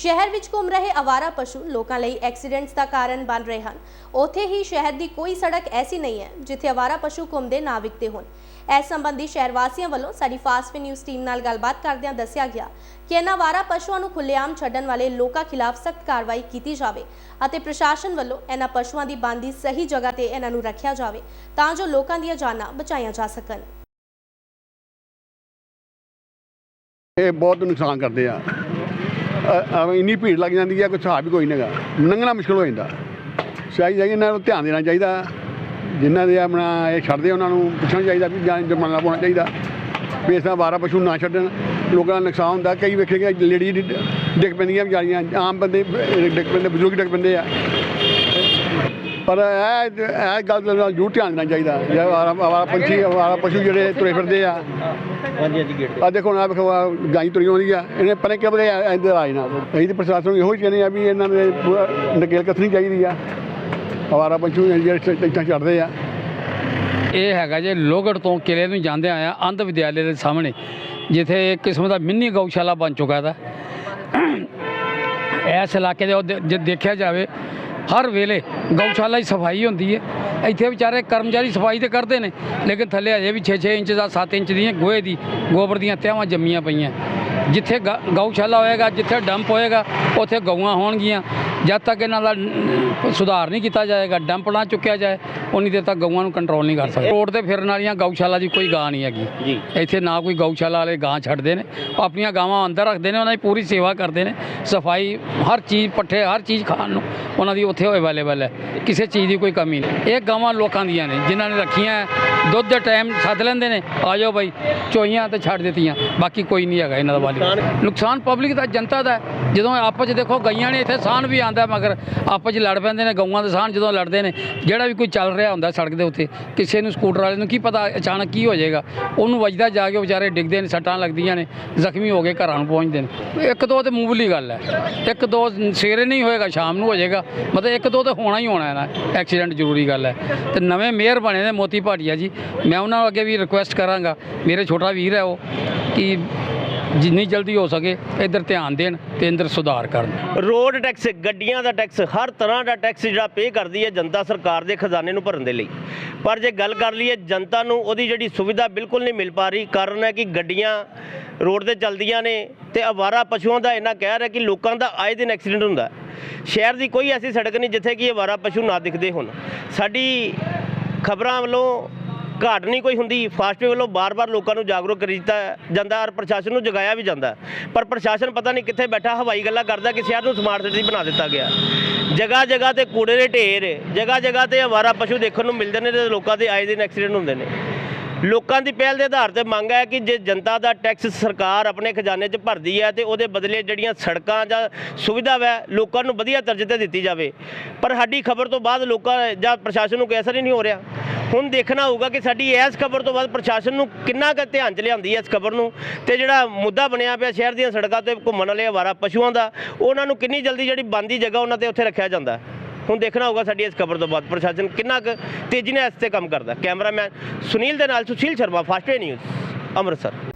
ਸ਼ਹਿਰ ਵਿੱਚ ਘੁੰਮ ਰਹੇ ਅਵਾਰਾ ਪਸ਼ੂ ਲੋਕਾਂ ਲਈ ਐਕਸੀਡੈਂਟਸ ਦਾ ਕਾਰਨ ਬਣ ਰਹੇ ਹਨ। ਉੱਥੇ ਹੀ ਸ਼ਹਿਰ ਦੀ ਕੋਈ ਸੜਕ ਐਸੀ ਨਹੀਂ ਹੈ, ਜਿੱਥੇ ਅਵਾਰਾ ਪਸ਼ੂ ਘੁੰਮਦੇ ਨਾ ਵਿਕਦੇ ਹੋਣ। ਇਸ ਸੰਬੰਧੀ ਸ਼ਹਿਰ ਵਾਸੀਆਂ ਵੱਲੋਂ ਸਾਡੀ ਫਾਸਟ ਨਿਊਜ਼ ਟੀਮ ਨਾਲ ਗੱਲਬਾਤ ਕਰਦਿਆਂ ਦੱਸਿਆ ਗਿਆ ਕਿ ਇਹਨਾਂ ਅਵਾਰਾ ਪਸ਼ੂਆਂ ਨੂੰ ਖੁੱਲੇਆਮ ਛੱਡਣ ਵਾਲੇ ਲੋਕਾਂ ਖਿਲਾਫ ਸਖਤ ਕਾਰਵਾਈ ਕੀਤੀ ਜਾਵੇ ਅਤੇ ਪ੍ਰਸ਼ਾਸਨ ਵੱਲੋਂ ਇਹਨਾਂ ਪਸ਼ੂਆਂ ਦੀ ਬੰਦੀ ਸਹੀ ਜਗ੍ਹਾ ਤੇ ਇਹਨਾਂ ਨੂੰ ਰੱਖਿਆ ਜਾਵੇ ਤਾਂ ਜੋ ਲੋਕਾਂ ਦੀਆਂ ਜਾਨਾਂ ਬਚਾਈਆਂ ਜਾ ਸਕਣ। ਇਹ ਬਹੁਤ ਨੁਕਸਾਨ ਕਰਦੇ ਆ। ਅ- ਐਵੇਂ ਇੰਨੀ ਭੀੜ ਲੱਗ ਜਾਂਦੀ ਹੈ ਕੋਈ ਹਿਸਾਬ ਹੀ ਕੋਈ ਨਹੀਂਗਾ ਲੰਘਣਾ ਮੁਸ਼ਕਲ ਹੋ ਜਾਂਦਾ। ਚਾਹੀਦਾ ਚਾਹੀਦਾ ਇਹਨਾਂ ਨੂੰ ਧਿਆਨ ਦੇਣਾ ਚਾਹੀਦਾ। ਜਿਨ੍ਹਾਂ ਦੇ ਆਪਣਾ ਇਹ ਛੱਡਦੇ ਉਹਨਾਂ ਨੂੰ ਪੁੱਛਣਾ ਚਾਹੀਦਾ ਵੀ ਜਾਂ ਜੁਰਮਾਨਾ ਪਾਉਣਾ ਚਾਹੀਦਾ। ਵੀ ਇਸ ਤਰ੍ਹਾਂ ਬਾਰਾ ਪਸ਼ੂ ਨਾ ਛੱਡਣ। ਲੋਕਾਂ ਦਾ ਨੁਕਸਾਨ ਹੁੰਦਾ। ਕਈ ਵੇਖੇਗਾ ਲੇਡੀ ਡਿੱਗ ਪੈਂਦੀਆਂ ਵਿਚਾਰੀਆਂ। ਆਮ ਬੰਦੇ, ਡਿੱਗ ਪੈਂਦੇ, ਬਜ਼ੁਰਗ ਡਿੱਗ ਪੈਂਦੇ ਆ। ਪਰ ਇਹ ਇਹ ਗੱਲ ਦਾ ਜ਼ਰੂਰ ਧਿਆਨ ਦੇਣਾ ਚਾਹੀਦਾ। ਜੇ ਆਵਾਰਾ ਆਵਾਰਾ ਪੰਛੀ ਆਵਾਰਾ ਪਸ਼ੂ ਜਿਹੜੇ ਤੁਰੇ ਫਿਰਦੇ ਆ। ਹਾਂਜੀ ਹਾਂਜੀ ਗੇਟ ਆ ਦੇਖੋ ਨਾ ਵੇਖੋ ਆਹ ਗਾਈ ਤੁਰੀ ਆਉਂਦੀ ਆ। ਇਹਨੇ ਪਰੇ ਕਬਰੇ ਇੱਧਰ ਆਏ ਨਾ ਅਸੀਂ ਤੇ ਪ੍ਰਸ਼ਾਸਨ ਨੂੰ ਇਹੋ ਹੀ ਕਹਿੰਦੇ ਆ ਵੀ ਇਹਨਾਂ ਦੇ ਪੂਰਾ ਨਕੇਲ ਕੱਸਣੀ ਚਾਹੀਦੀ ਆ। ਅਵਾਰਾ ਪੰਛੂ ਜਿਹੜੇ ਇੱਥਾਂ ਛੱਡਦੇ ਆ। ਇਹ ਹੈਗਾ ਜੇ ਲੋਗੜ ਤੋਂ ਕਿਲੇ ਨੂੰ ਜਾਂਦੇ ਆਇਆ ਅੰਧ ਵਿਦਿਆਲੇ ਦੇ ਸਾਹਮਣੇ ਜਿੱਥੇ ਇੱਕ ਕਿਸਮ ਦਾ ਮਿੰਨੀ ਗਊਸ਼ਾਲਾ ਬਣ ਚੁੱਕਾ ਹੈ ਇਸ ਇਲਾਕੇ ਦੇ ਦੇ- ਜੇ ਦੇਖਿਆ ਜਾਵੇ ਹਰ ਵੇਲੇ ਗਊਸ਼ਾਲਾ ਦੀ ਸਫ਼ਾਈ ਹੁੰਦੀ ਹੈ। ਇੱਥੇ ਵਿਚਾਰੇ ਕਰਮਚਾਰੀ ਸਫ਼ਾਈ ਤੇ ਕਰਦੇ ਨੇ, ਲੇਕਿਨ ਥੱਲੇ ਅਜੇ ਵੀ 6-6 ਇੰਚ ਦਾ 7 ਇੰਚ ਦੀਆਂ ਗੋਹੇ ਦੀ, ਗੋਬਰ ਦੀਆਂ ਤਿਆਵਾਂ ਜੰਮੀਆਂ ਪਈਆਂ। ਜਿੱਥੇ ਗ- ਗਊਸ਼ਾਲਾ ਹੋਏਗਾ, ਜਿੱਥੇ ਡੰਪ ਹੋਏਗਾ, ਉੱਥੇ ਗਊਆਂ ਹੋਣਗੀਆਂ। ਜਦ ਤੱਕ ਇਹਨਾਂ ਦਾ ਸੁਧਾਰ ਨਹੀਂ ਕੀਤਾ ਜਾਏਗਾ ਡੰਪ ਨਾ ਚੁੱਕਿਆ ਜਾਏ ਉਨੀ ਦੇਰ ਤੱਕ ਗਊਆਂ ਨੂੰ ਕੰਟਰੋਲ ਨਹੀਂ ਕਰ ਸਕਦੇ। ਰੋਡ ਤੇ ਫਿਰਨ ਵਾਲੀਆਂ ਗਊਸ਼ਾਲਾ ਦੀ ਕੋਈ ਗਾਂ ਨਹੀਂ ਹੈਗੀ। ਇੱਥੇ ਨਾ ਕੋਈ ਗਊਸ਼ਾਲਾ ਵਾਲੇ ਗਾਂ ਛੱਡਦੇ ਨੇ। ਆਪਣੀਆਂ ਗਾਵਾਂ ਅੰਦਰ ਰੱਖਦੇ ਨੇ ਉਹਨਾਂ ਦੀ ਪੂਰੀ ਸੇਵਾ ਕਰਦੇ ਨੇ। ਸਫ਼ਾਈ ਹਰ ਚੀਜ਼ ਪੱਠੇ ਹਰ ਚੀਜ਼ ਖਾਣ ਨੂੰ ਉਹਨਾਂ ਦੀ ਉੱਥੇ ਅਵੇਲੇਬਲ ਹੈ। ਕਿਸੇ ਚੀਜ਼ ਦੀ ਕੋਈ ਕਮੀ ਨਹੀਂ। ਇਹ ਗਾਵਾਂ ਲੋਕਾਂ ਦੀਆਂ ਨੇ ਜਿਨ੍ਹਾਂ ਨੇ ਰੱਖੀਆਂ ਦੁੱਧ ਦੇ ਟਾਈਮ ਸੱਦ ਲੈਂਦੇ ਨੇ। ਆ ਜਾਓ ਬਾਈ ਚੋਈਆਂ ਤੇ ਛੱਡ ਦਿੱਤੀਆਂ। ਬਾਕੀ ਕੋਈ ਨਹੀਂ ਹੈਗਾ ਇਹਨਾਂ ਦਾ ਵਾਲੀ ਨੁਕਸਾਨ? ਪਬਲਿਕ ਦਾ ਜਨਤਾ ਦਾ। ਜਦੋਂ ਆਪਸ 'ਚ ਦੇਖੋ ਗਈਆਂ ਨੇ ਇੱਥੇ ਸਾਨ ਵੀ ਆਂਦਾ ਮਗਰ ਆਪਸ 'ਚ ਲੜ ਪੈਂਦੇ ਨੇ, ਗਊਆਂ ਦੇ ਸਾਨ ਜਦੋਂ ਲੜਦੇ ਨੇ, ਜਿਹੜਾ ਵੀ ਕੋਈ ਚੱਲ ਰਿਹਾ ਹੁੰਦਾ ਸੜਕ ਦੇ ਉੱਤੇ, ਕਿਸੇ ਨੂੰ ਸਕੂਟਰ ਵਾਲੇ ਨੂੰ ਕੀ ਪਤਾ ਅਚਾਨਕ ਕੀ ਹੋ ਜਾਏਗਾ। ਉਹਨੂੰ ਵੱਜਦਾ ਜਾ ਕੇ ਵਿਚਾਰੇ ਡਿੱਗਦੇ ਨੇ, ਸੱਟਾਂ ਲੱਗਦੀਆਂ ਨੇ, ਜ਼ਖਮੀ ਹੋ ਕੇ ਘਰਾਂ ਨੂੰ ਪਹੁੰਚਦੇ ਨੇ। ਇੱਕ ਦੋ ਤੇ ਮੂਵਲੀ ਗੱਲ ਹੈ। ਇੱਕ ਦੋ ਸਵੇਰੇ ਨਹੀਂ ਹੋਏਗਾ, ਸ਼ਾਮ ਨੂੰ ਹੋ ਜਾਏਗਾ। ਮਤਲਬ ਇੱਕ ਦੋ ਤੇ ਹੋਣਾ ਹੀ ਹੋਣਾ ਹੈ ਨਾ, ਐਕਸੀਡੈਂਟ ਜ਼ਰੂਰੀ ਗੱਲ ਹੈ। ਤੇ ਨਵੇਂ ਮੇਅਰ ਬਣੇ ਨੇ ਮੋਤੀ ਭਾਟੀਆ ਜੀ। ਮੈਂ ਉਹਨਾਂ ਨੂੰ ਅੱਗੇ ਵੀ ਰਿਕੁਐਸਟ ਕਰਾਂਗਾ। ਮੇਰੇ ਛੋਟਾ ਵੀਰ ਹੈ ਉਹ, ਕਿ ਜਿੰਨੀ ਜਲਦੀ ਹੋ ਸਕੇ ਇੱਧਰ ਧਿਆਨ ਦੇਣ ਤੇ ਅੰਦਰ ਸੁਧਾਰ ਕਰਨ। ਰੋਡ ਟੈਕਸ, ਗੱਡੀਆਂ ਦਾ ਟੈਕਸ, ਹਰ ਤਰ੍ਹਾਂ ਦਾ ਟੈਕਸ ਜਿਹੜਾ ਪੇ ਕਰਦੀ ਹੈ ਜਨਤਾ ਸਰਕਾਰ ਦੇ ਖਜ਼ਾਨੇ ਨੂੰ ਭਰਨ ਦੇ ਲਈ। ਪਰ ਜੇ ਗੱਲ ਕਰ ਲਈਏ ਜਨਤਾ ਨੂੰ, ਉਹਦੀ ਜਿਹੜੀ ਸੁਵਿਧਾ ਬਿਲਕੁਲ ਨਹੀਂ ਮਿਲ ਪਾ ਰਹੀ, ਕਾਰਨ ਹੈ ਕਿ ਗੱਡੀਆਂ ਰੋਡ ਤੇ ਚੱਲਦੀਆਂ ਨੇ ਤੇ ਅਵਾਰਾ ਪਸ਼ੂਆਂ ਦਾ ਇੰਨਾ ਕਹਿ ਰਿਹਾ ਕਿ ਲੋਕਾਂ ਦਾ ਆਏ ਦਿਨ ਐਕਸੀਡੈਂਟ ਹੁੰਦਾ ਸ਼ਹਿਰ ਦੀ ਕੋਈ ਐਸੀ ਸੜਕ ਨਹੀਂ ਜਿੱਥੇ ਕਿ ਅਵਾਰਾ ਪਸ਼ੂ ਨਾ ਦਿਖਦੇ ਹੋਣ। ਸਾਡੀ ਖਬਰਾਂ ਵੱਲੋਂ ਘਾਟ ਨਹੀਂ ਕੋਈ ਹੁੰਦੀ। ਫਾਸਟਵੇ ਵੱਲੋਂ ਬਾਰ-ਬਾਰ ਲੋਕਾਂ ਨੂੰ ਜਾਗਰੂਕ ਕਰੀ ਦਿੱਤਾ ਜਾਂਦਾ ਔਰ ਪ੍ਰਸ਼ਾਸਨ ਨੂੰ ਜਗਾਇਆ ਵੀ ਜਾਂਦਾ ਪਰ ਪ੍ਰਸ਼ਾਸਨ ਪਤਾ ਨਹੀਂ ਕਿੱਥੇ ਬੈਠਾ, ਹਵਾਈ ਗੱਲਾਂ ਕਰਦਾ ਕਿ ਸ਼ਹਿਰ ਨੂੰ ਸਮਾਰਟ ਸਿਟੀ ਬਣਾ ਦਿੱਤਾ ਗਿਆ। ਜਗ੍ਹਾ ਜਗ੍ਹਾ ਤੇ ਕੂੜੇ ਦੇ ਢੇਰ ਜਗ੍ਹਾ ਜਗ੍ਹਾ ਤੇ ਅਵਾਰਾ ਪਸ਼ੂ ਦੇਖਣ ਨੂੰ ਮਿਲਦੇ ਨੇ ਤੇ ਲੋਕਾਂ ਦੇ ਆਏ ਦਿਨ ਐਕਸੀਡੈਂਟ ਹੁੰਦੇ ਨੇ। ਲੋਕਾਂ ਦੀ ਪਹਿਲ ਦੇ ਆਧਾਰ ਤੇ ਮੰਗ ਹੈ ਕਿ ਜੇ ਜਨਤਾ ਦਾ ਟੈਕਸ ਸਰਕਾਰ ਆਪਣੇ ਖਜ਼ਾਨੇ 'ਚ ਭਰਦੀ ਹੈ ਤੇ ਉਹਦੇ ਬਦਲੇ ਜਿਹੜੀਆਂ ਸੜਕਾਂ ਜਾਂ ਸੁਵਿਧਾ ਵੈ, ਲੋਕਾਂ ਨੂੰ ਵਧੀਆ ਦਰਜੇ ਤੇ ਦਿੱਤੀ ਜਾਵੇ। ਪਰ ਸਾਡੀ ਖਬਰ ਤੋਂ ਬਾਅਦ ਲੋਕਾਂ ਜਾਂ ਪ੍ਰਸ਼ਾਸਨ ਨੂੰ ਕੋਈ ਅਸਰ ਹੀ ਨਹੀਂ ਹੋ ਰਿਹਾ। ਹੁਣ ਦੇਖਣਾ ਹੋਊਗਾ ਕਿ ਸਾਡੀ ਇਸ ਖਬਰ ਤੋਂ ਬਾਅਦ ਪ੍ਰਸ਼ਾਸਨ ਨੂੰ ਕਿੰਨਾ ਕੁ ਧਿਆਨ 'ਚ ਲਿਆਂਦੀ ਹੈ ਇਸ ਖਬਰ ਨੂੰ ਤੇ ਜਿਹੜਾ ਮੁੱਦਾ ਬਣਿਆ ਪਿਆ ਸ਼ਹਿਰ ਦੀਆਂ ਸੜਕਾਂ ਤੇ ਘੁੰਮਣ ਵਾਲੇ ਅਵਾਰਾ ਪਸ਼ੂਆਂ ਦਾ, ਉਹਨਾਂ ਨੂੰ ਕਿੰਨੀ ਜਲਦੀ ਜਿਹੜੀ ਬੰਦੀ ਜਗ੍ਹਾ ਉਹਨਾਂ ਤੇ ਉੱਥੇ ਰੱਖਿਆ ਜਾਂਦਾ ਹੁਣ ਦੇਖਣਾ ਹੋਊਗਾ ਸਾਡੀ ਇਸ ਖਬਰ ਤੋਂ ਬਾਅਦ ਪ੍ਰਸ਼ਾਸਨ ਕਿੰਨਾ ਕੁ ਤੇਜ਼ੀ ਨਾਲ ਇਸ ਤੇ ਕੰਮ ਕਰਦਾ ਕੈਮਰਾਮੈਨ ਸੁਨੀਲ ਦੇ ਨਾਲ ਸੁਸ਼ੀਲ ਸ਼ਰਮਾ ਫਾਸਟਵੇ ਨਿਊਜ਼, ਅੰਮ੍ਰਿਤਸਰ।